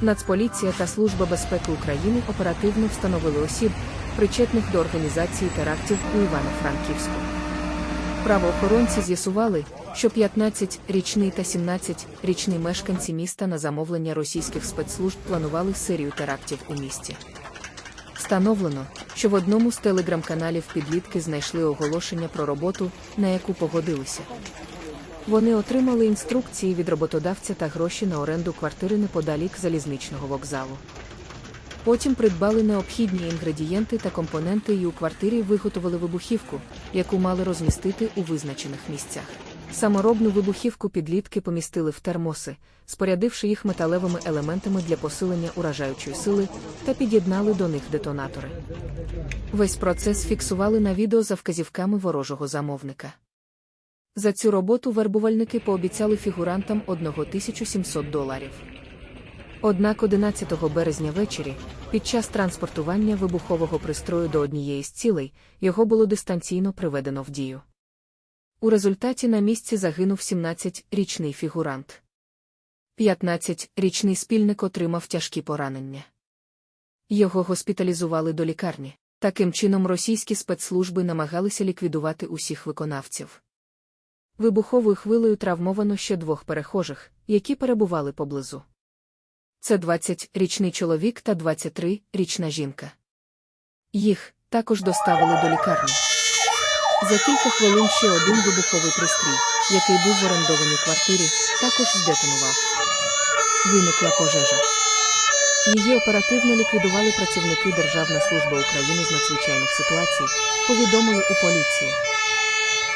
Нацполіція та Служба безпеки України оперативно встановили осіб, причетних до організації терактів у Івано-Франківську. Правоохоронці з'ясували, що 15-річний та 17-річний мешканці міста на замовлення російських спецслужб планували серію терактів у місті. Встановлено, що в одному з телеграм-каналів підлітки знайшли оголошення про роботу, на яку погодилися. Вони отримали інструкції від роботодавця та гроші на оренду квартири неподалік залізничного вокзалу. Потім придбали необхідні інгредієнти та компоненти і у квартирі виготовили вибухівку, яку мали розмістити у визначених місцях. Саморобну вибухівку підлітки помістили в термоси, спорядивши їх металевими елементами для посилення уражаючої сили та під'єднали до них детонатори. Весь процес фіксували на відео за вказівками ворожого замовника. За цю роботу вербувальники пообіцяли фігурантам 1700 доларів. Однак 11 березня ввечері, під час транспортування вибухового пристрою до однієї з цілей, його було дистанційно приведено в дію. У результаті на місці загинув 17-річний фігурант. 15-річний спільник отримав тяжкі поранення. Його госпіталізували до лікарні. Таким чином російські спецслужби намагалися ліквідувати усіх виконавців. Вибуховою хвилею травмовано ще двох перехожих, які перебували поблизу. Це 20-річний чоловік та 23-річна жінка. Їх також доставили до лікарні. За кілька хвилин ще один вибуховий пристрій, який був в орендованій квартирі, також здетонував. Виникла пожежа. Її оперативно ліквідували працівники Державна служба України з надзвичайних ситуацій, повідомили у поліції.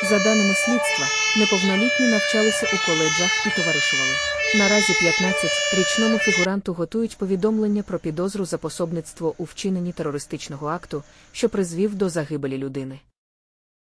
За даними слідства, неповнолітні навчалися у коледжах і товаришували. Наразі 15-річному фігуранту готують повідомлення про підозру за пособництво у вчиненні терористичного акту, що призвів до загибелі людини.